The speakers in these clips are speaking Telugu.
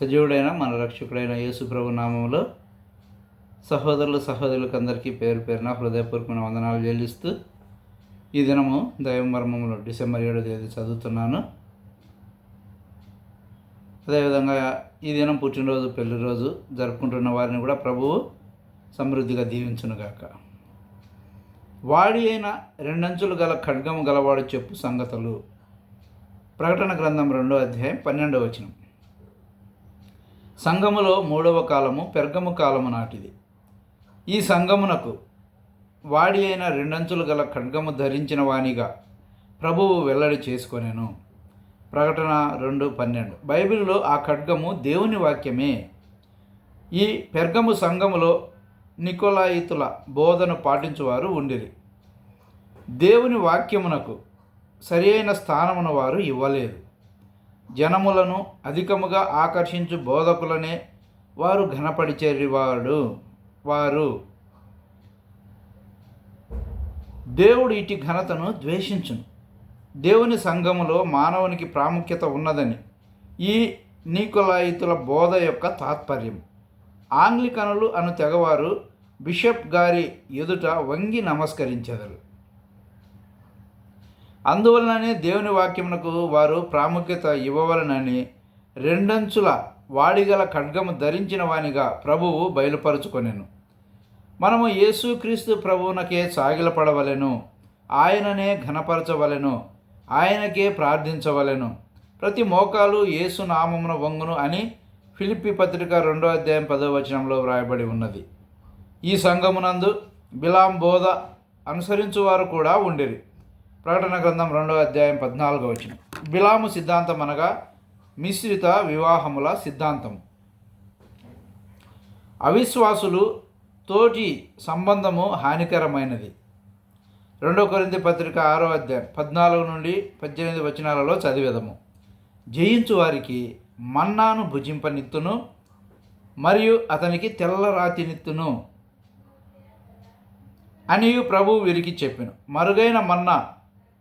సజీవుడైన మన రక్షకుడైన యేసుప్రభు నామంలో సహోదరులు సహోదరులకు అందరికీ పేరు పేరున హృదయపూర్వకమైన వందనాలు చెల్లిస్తూ ఈ దినము దైవ డిసెంబర్ ఏడో తేదీ చదువుతున్నాను. అదేవిధంగా ఈ దినం పుట్టినరోజు పెళ్ళి రోజు జరుపుకుంటున్న వారిని కూడా ప్రభువు సమృద్ధిగా దీవించునుగాక. వాడి అయిన రెండంచులు గల ఖడ్గము గలవాడు చెప్పు సంగతులు. ప్రకటన గ్రంథం రెండో అధ్యాయం పన్నెండవ వచనం. సంఘములో మూడవ కాలము పెర్గము కాలము నాటిది. ఈ సంఘమునకు వాడి అయిన రెండంచులు గల ఖడ్గము ధరించిన వానిగా ప్రభువు వెల్లడి చేసుకొనెను. ప్రకటన రెండు పన్నెండు. బైబిల్లో ఆ ఖడ్గము దేవుని వాక్యమే. ఈ పెర్గము సంఘములో నికోలాయితుల బోధను పాటించువారు ఉండిరి. దేవుని వాక్యమునకు సరియైన స్థానమున వారు ఇవ్వలేదు. జనములను అధికముగా ఆకర్షించు బోధకులనే వారు ఘనపడిచేరివాడు వారు. దేవుడు ఇటు ఘనతను ద్వేషించును. దేవుని సంఘములో మానవునికి ప్రాముఖ్యత ఉన్నదని. ఈ నీకులాయితుల బోధ యొక్క తాత్పర్యం. ఆంగ్లికనులు అను తెగవారు బిషప్ గారి ఎదుట వంగి నమస్కరించెదరు. అందువలననే దేవుని వాక్యమునకు వారు ప్రాముఖ్యత ఇవ్వవలనని రెండంచుల వాడిగల ఖడ్గము ధరించిన వానిగా ప్రభువు బయలుపరుచుకొనెను. మనము యేసుక్రీస్తు ప్రభువునకే సాగిలపడవలెను. ఆయననే ఘనపరచవలెను. ఆయనకే ప్రార్థించవలెను. ప్రతి మోకాలు యేసు నామమున వంగును అని ఫిలిప్పి పత్రిక రెండో అధ్యాయం పదో వచనంలో వ్రాయబడి ఉన్నది. ఈ సంఘమునందు బిలాం బోధ అనుసరించువారు కూడా ఉండిరి. ప్రకటన గ్రంథం రెండో అధ్యాయం పద్నాలుగో వచ్చిన బిలాము సిద్ధాంతం అనగా మిశ్రిత వివాహముల సిద్ధాంతం. అవిశ్వాసులు తోటి సంబంధము హానికరమైనది. రెండో కొరింది పత్రిక ఆరో అధ్యాయం పద్నాలుగు నుండి పద్దెనిమిది వచనాలలో చదివేదము. జయించు వారికి మన్నాను భుజింపనిత్తును మరియు అతనికి తెల్లరాతినిత్తును అని అనియు ప్రభు వీరికి చెప్పిన మరుగైన మన్నా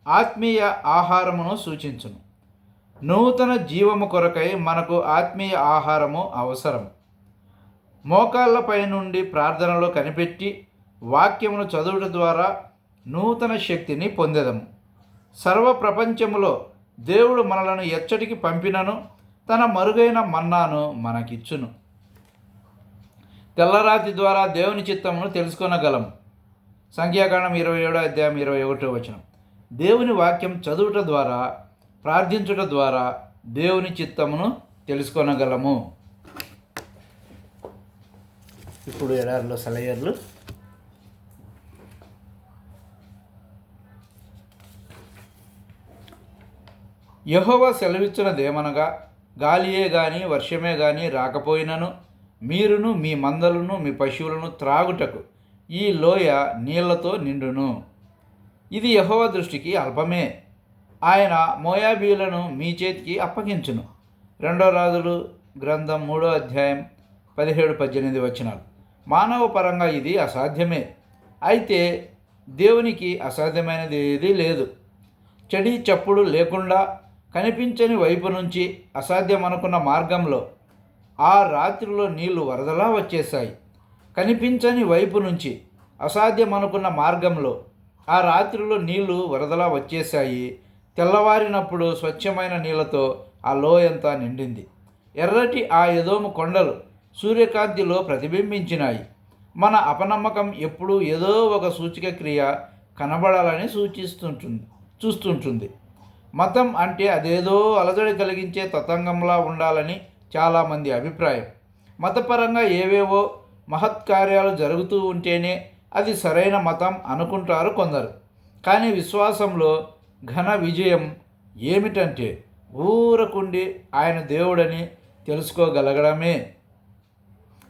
ఆత్మీయ ఆహారమును సూచించును. నూతన జీవము కొరకై మనకు ఆత్మీయ ఆహారము అవసరం మోకాళ్ళపై నుండి ప్రార్థనలో కనిపెట్టి వాక్యమును చదువుట ద్వారా నూతన శక్తిని పొందెదము. సర్వ ప్రపంచములో దేవుడు మనలను ఎచ్చటికి పంపినను తన మరుగైన మన్నాను మనకిచ్చును. తెల్లరాతి ద్వారా దేవుని చిత్తమును తెలుసుకొనగలము. సంఖ్యాకాండం ఇరవై ఏడో అధ్యాయం ఇరవై ఒకటో వచనం. దేవుని వాక్యం చదువుట ద్వారా ప్రార్థించుట ద్వారా దేవుని చిత్తమును తెలుసుకొనగలము. ఇప్పుడు ఎడారిలో సెలయర్లు. యహోవ సెలవిచ్చినదేమనగా గాలియే గాని వర్షమే గాని రాకపోయినను మీరును మీ మందలను మీ పశువులను త్రాగుటకు ఈ లోయ నీళ్ళతో నిండును. ఇది యహోవ దృష్టికి అల్పమే. ఆయన మోయాబీలను మీ చేతికి అప్పగించును. రెండో రాజులు గ్రంథం మూడో అధ్యాయం పదిహేడు పద్దెనిమిది వచనాలు. మానవ పరంగా ఇది అసాధ్యమే. అయితే దేవునికి అసాధ్యమైనది ఏదీ లేదు. చెడి చప్పుడు లేకుండా కనిపించని వైపు నుంచి అసాధ్యమనుకున్న మార్గంలో ఆ రాత్రిలో నీళ్ళు వరదలా వచ్చేశాయి. కనిపించని వైపు నుంచి అసాధ్యమనుకున్న మార్గంలో ఆ రాత్రిలో నీళ్ళు వరదలా వచ్చేశాయి. తెల్లవారినప్పుడు స్వచ్ఛమైన నీళ్ళతో ఆ లోయంతా నిండింది. ఎర్రటి ఆ ఎదోము కొండలు సూర్యకాంతిలో ప్రతిబింబించినాయి. మన అపనమ్మకం ఎప్పుడూ ఏదో ఒక సూచిక క్రియ కనబడాలని సూచిస్తుంటుంది చూస్తుంటుంది. మతం అంటే అదేదో అలజడి కలిగించే తతంగంలా ఉండాలని చాలామంది అభిప్రాయం. మతపరంగా ఏవేవో మహత్కార్యాలు జరుగుతూ ఉంటేనే అది సరైన మతం అనుకుంటారు కొందరు. కానీ విశ్వాసంలో ఘన విజయం ఏమిటంటే ఊరకుండి ఆయన దేవుడని తెలుసుకోగలగడమే.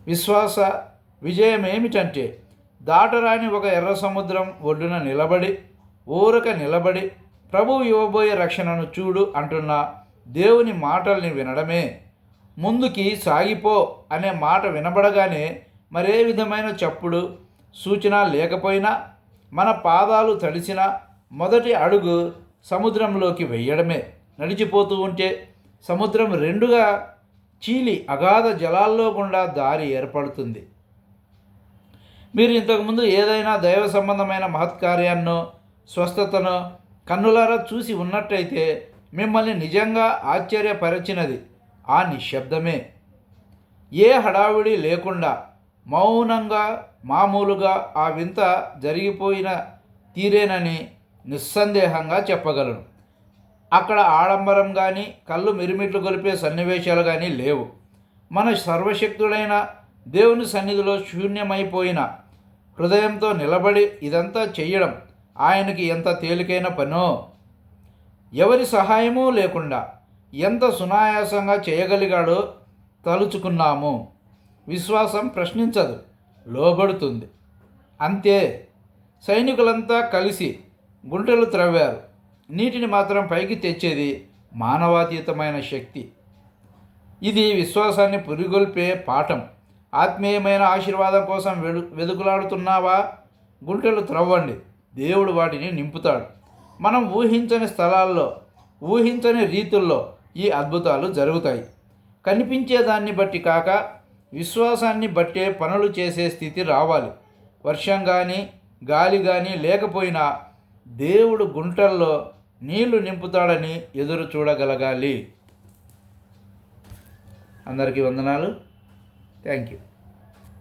విశ్వాస విజయం ఏమిటంటే దాటరాని ఒక ఎర్ర సముద్రం ఒడ్డున నిలబడి ఊరక నిలబడి ప్రభు ఇవ్వబోయే రక్షణను చూడు అంటున్న దేవుని మాటల్ని వినడమే. ముందుకి సాగిపో అనే మాట వినబడగానే మరే విధమైన చప్పుడు సూచన లేకపోయినా మన పాదాలు తడిసిన మొదటి అడుగు సముద్రంలోకి వెయ్యడమే నడిచిపోతూ ఉంటే సముద్రం రెండుగా చీలి అగాధ జలాల్లో గుండా దారి ఏర్పడుతుంది. మీరు ఇంతకుముందు ఏదైనా దైవ సంబంధమైన మహత్కార్యాన్నో స్వస్థతను కన్నులారా చూసి ఉన్నట్టయితే మిమ్మల్ని నిజంగా ఆశ్చర్యపరిచినది ఆ నిశ్శబ్దమే. ఏ హడావిడి లేకుండా మౌనంగా మామూలుగా ఆ వింత జరిగిపోయిన తీరేనని నిస్సందేహంగా చెప్పగలను. అక్కడ ఆడంబరం కానీ కళ్ళు మిరుమిట్లు గొలిపే సన్నివేశాలు కానీ లేవు. మన సర్వశక్తుడైన దేవుని సన్నిధిలో శూన్యమైపోయిన హృదయంతో నిలబడి ఇదంతా చేయడం ఆయనకి ఎంత తేలికైన పనో? ఎవరి సహాయమూ లేకుండా ఎంత సునాయాసంగా చేయగలిగాడో తలుచుకున్నాము. విశ్వాసం ప్రశ్నించదు. లోబడుతుంది. అంతే. సైనికులంతా కలిసి గుంటలు త్రవ్వారు. నీటిని మాత్రం పైకి తెచ్చేది మానవాతీతమైన శక్తి. ఇది విశ్వాసాన్ని పురిగొల్పే పాఠం. ఆత్మీయమైన ఆశీర్వాదం కోసం వెడు వెదుకులాడుతున్నావా గుంటలు త్రవ్వండి. దేవుడు వాటిని నింపుతాడు. మనం ఊహించని స్థలాల్లో ఊహించని రీతుల్లో ఈ అద్భుతాలు జరుగుతాయి. కనిపించేదాన్ని బట్టి కాక విశ్వాసాన్ని బట్టే పనులు చేసే స్థితి రావాలి. వర్షం కానీ గాలి కానీ లేకపోయినా దేవుడు గుంటల్లో నీళ్ళు నింపుతాడని ఎదురు చూడగలగాలి. అందరికీ వందనాలు. Thank you.